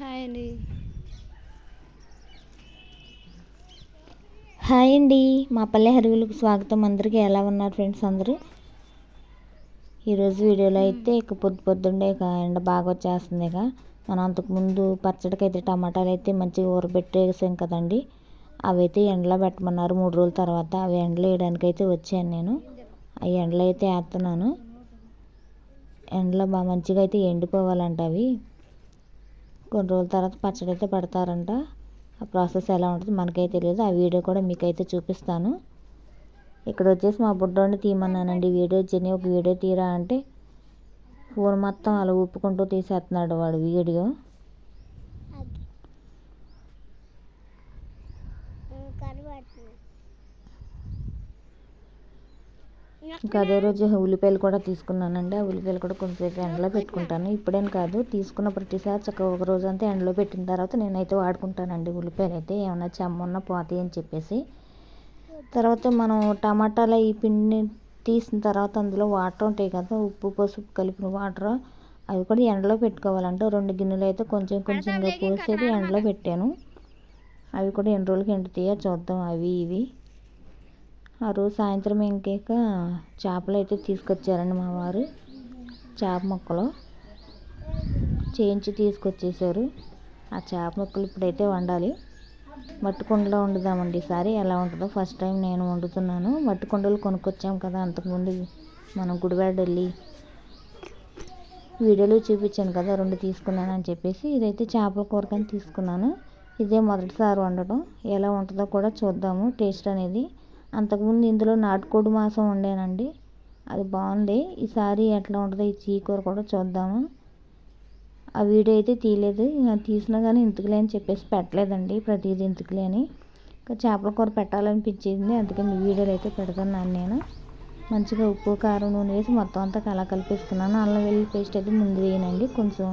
Hi అండి. Hi అండి. మా పల్లె హరువులకు స్వాగతం. అందరికీ ఎలా ఉన్నారు ఫ్రెండ్స్ అందరూ? ఈరోజు వీడియోలో అయితే ఇక పొద్దు పొద్దుండే ఇక ఎండ బాగా వచ్చేస్తుంది ఇక. మనం అంతకుముందు పచ్చడికి అయితే టమాటాలు అయితే మంచిగా ఊరబెట్టేసాం కదండి. అవి అయితే ఎండలో పెట్టమన్నారు మూడు రోజుల తర్వాత. అవి ఎండలో వేయడానికి అయితే వచ్చాను నేను. ఆ ఎండలో అయితే వేస్తున్నాను. ఎండలో బాగా మంచిగా అయితే ఎండిపోవాలంట అవి. కొన్ని రోజుల తర్వాత పచ్చడి అయితే పెడతారంట. ఆ ప్రాసెస్ ఎలా ఉంటుందో మనకైతే తెలియదు ఆ వీడియో కూడా మీకైతే చూపిస్తాను. ఇక్కడ వచ్చేసి మా బుడ్డోని తీయమన్నానండి. వీడియో జని ఒక వీడియో తీరా అంటే ఫోన్ మొత్తం అలా ఊపుకుంటూ తీసేస్తున్నాడు వాడు వీడియో. ఇంకా అదే రోజు ఉల్లిపాయలు కూడా తీసుకున్నానండి. ఆ ఉల్లిపాయలు కూడా కొంతసేపు ఎండలో పెట్టుకుంటాను. ఇప్పుడేం కాదు తీసుకున్న ప్రతిసారి చక్కగా ఒక రోజు అంతా ఎండలో పెట్టిన తర్వాత నేనైతే వాడుకుంటానండి ఉల్లిపాయలు అయితే. ఏమైనా చెమ్మున్న పోతాయి అని చెప్పేసి. తర్వాత మనం టమాటాల ఈ పిండి తీసిన తర్వాత అందులో వాటర్ ఉంటాయి కదా ఉప్పు పసుపు కలిపిన వాటర్ అవి కూడా ఎండలో పెట్టుకోవాలంటే రెండు గిన్నెలు అయితే కొంచెం కొంచెంగా పోసేది ఎండలో పెట్టాను. అవి కూడా ఎన్ని రోజులకి ఎండుతాయో చూద్దాం. అవి ఇవి. ఆ రోజు సాయంత్రం ఇంకేక చేపలు అయితే తీసుకొచ్చారండి మా వారు. చేప ముక్కలు చేయించి తీసుకొచ్చేసారు ఆ చేప ముక్కలు ఇప్పుడైతే వండాలి. మట్టి కుండలో వండుదామండి ఈసారి ఎలా ఉంటుందో ఫస్ట్ టైం నేను వండుతున్నాను. మట్టి కుండలు కొనుక్కొచ్చాం కదా అంతకుముందు మనం గుడివాడ వెళ్ళి వీడియోలో చూపించాను కదా రెండు తీసుకున్నాను అని చెప్పేసి ఇదైతే చేపల కూరకని తీసుకున్నాను. ఇదే మొదటిసారి వండడం. ఎలా ఉంటుందో కూడా చూద్దాము. టేస్ట్ అనేది అంతకుముందు ఇందులో నాటుకోడి మాంసం వండానండి అది బాగుంది. ఈసారి ఎట్లా ఉంటుందో ఈ చీకూర కూడా చూద్దాము. ఆ వీడియో అయితే తీయలేదు. తీసినా కానీ ఇంతకులే అని చెప్పేసి పెట్టలేదండి. ప్రతిదీ ఇంతకులే అని. ఇంకా చేపల కూర పెట్టాలనిపించింది. అందుకని మీ వీడియోలు అయితే పెడుతున్నాను నేను. మంచిగా ఉప్పు కారం నూనె వేసి మొత్తం అంతా కలా కలిపేసుకున్నాను. అల్లం వెల్లుల్లి పేస్ట్ అయితే ముందు వేయనండి. కొంచెం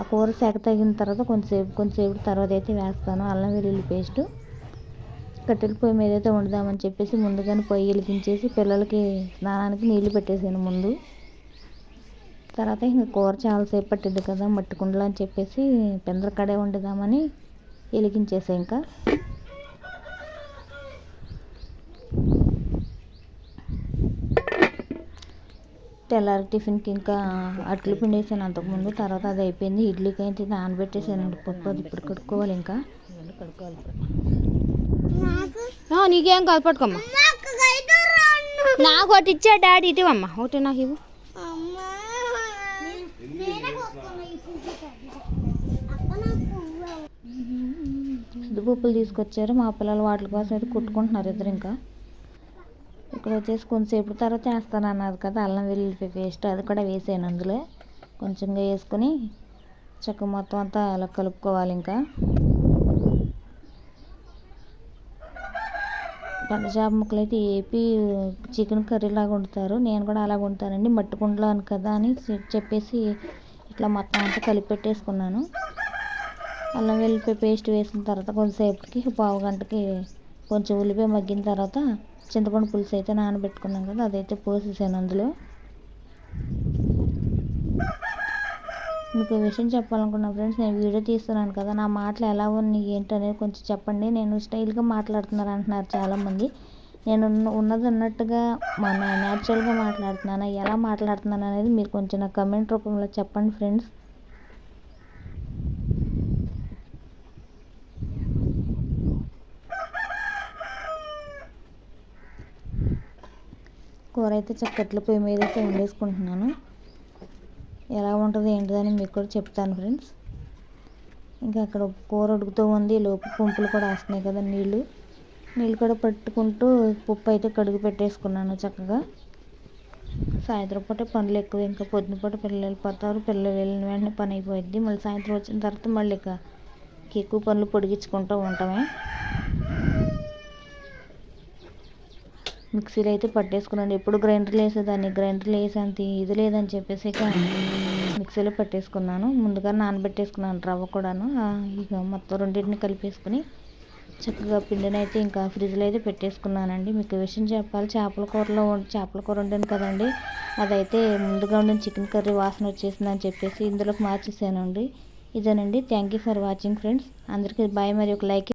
ఆ కూర సెగ తగిన తర్వాత కొంచెంసేపు కొంచెంసేపు తర్వాత అయితే వేస్తాను. అల్లం వెల్లుల్లి పేస్టు. కట్టెల పొయ్యి మీద అయితే వండుదామని చెప్పేసి ముందుగానే పొయ్యి వెలిగించేసి పిల్లలకి స్నానానికి నీళ్ళు పెట్టేసాను ముందు. తర్వాత ఇంకా కూర చాలాసేపు పట్టింది కదా మట్టి కుండలు అని చెప్పేసి పెందల కడే వండుదామని వెలిగించేసా ఇంకా. తెల్లారి టిఫిన్కి ఇంకా అట్లు పిండేసాను అంతకుముందు తర్వాత అది అయిపోయింది. ఇడ్లీకి అయితే నానబెట్టేసానండి పప్పు అది ఇప్పుడు కడుక్కోవాలి ఇంకా. కడుక్కోవాలి నీకేం కాదు పట్టుకోమ్మా. నాకు ఒకటి ఇచ్చా డాడీ ఇటు అమ్మ ఒకటి నాకు ఇవ్వు. పప్పులు తీసుకొచ్చారు. మా పిల్లలు వాటి కోసం అయితే కుట్టుకుంటున్నారు ఇద్దరు ఇంకా. ఇక్కడ వచ్చేసి కొంచెంసేపు తర్వాత వేస్తాను అన్నది కదా అల్లం వెల్లుల్లి పేస్ట్ అది కూడా వేసాను అందులో. కొంచెంగా వేసుకొని చక్క మొత్తం అంతా అలా కలుపుకోవాలి ఇంకా. పెద్ద చేప ముక్కలు అయితే ఏపీ చికెన్ కర్రీ లాగా వండుతారు. నేను కూడా అలా వండుతానండి. మట్టి కుండలో అని కదా అని చెప్పేసి ఇట్లా మొత్తం అంతా కలిపి పెట్టేసుకున్నాను. అల్లం వెల్లిపాయ పేస్ట్ వేసిన తర్వాత కొంతసేపటికి పావు గంటకి కొంచెం ఉల్లిపాయ మగ్గిన తర్వాత చింతపండు పులుసు అయితే నానబెట్టుకున్నాం కదా అదైతే పోసేసాను అందులో. మీకు విషయం చెప్పాలనుకున్నా ఫ్రెండ్స్ నేను వీడియో తీస్తున్నాను కదా నా మాటలు ఎలా ఉన్నాయి ఏంటనేది కొంచెం చెప్పండి. నేను స్టైల్గా మాట్లాడుతున్నాను అంటున్నారు చాలామంది. నేను ఉన్నది ఉన్నట్టుగా మన న్యాచురల్గా మాట్లాడుతున్నాను ఎలా మాట్లాడుతున్నాను అనేది మీరు కొంచెం నా కమెంట్ రూపంలో చెప్పండి ఫ్రెండ్స్. కూర అయితే చక్కట్లు పొయ్యి మీద అయితే వండేసుకుంటున్నాను. ఎలా ఉంటుంది ఏంటిదని మీకు కూడా చెప్తాను ఫ్రెండ్స్. ఇంకా అక్కడ కూర ఉడుకుతూ ఉంది. లోపు పంపులు కూడా వస్తున్నాయి కదా నీళ్ళు నీళ్ళు కూడా పట్టుకుంటూ పప్పు అయితే కడుగు పెట్టేసుకున్నాను చక్కగా. సాయంత్రం పూట పనులు ఎక్కువ ఇంకా పొద్దున పూట పిల్లలు వెళ్ళిపోతారు పిల్లలు వెళ్ళిన వెంటనే పని అయిపోయింది మళ్ళీ సాయంత్రం వచ్చిన తర్వాత మళ్ళీ ఇక ఎక్కువ పనులు పొడిగించుకుంటూ ఉంటామే. మిక్సీలో అయితే పట్టేసుకున్నాను. ఎప్పుడు గ్రైండర్లు వేసేదాన్ని. గ్రైండర్లు వేసేంత ఇది లేదని చెప్పేసి మిక్సీలో పట్టేసుకున్నాను. ముందుగా నానబెట్టేసుకున్నాను రవ్వ కూడాను. ఇక మొత్తం రెండింటిని కలిపేసుకుని చక్కగా పిండిని అయితే ఇంకా ఫ్రిడ్జ్లో అయితే పెట్టేసుకున్నానండి. మీకు విషయం చెప్పాలి చేపల కూరలో చేపల కూర వండాను కదండి. అదైతే ముందుగా ఉండిన చికెన్ కర్రీ వాసన వచ్చేసిందని చెప్పేసి ఇందులోకి మార్చేసానండి. ఇదేనండి. Thank you for watching friends. అందరికీ బాయ్. మరి ఒక లైక్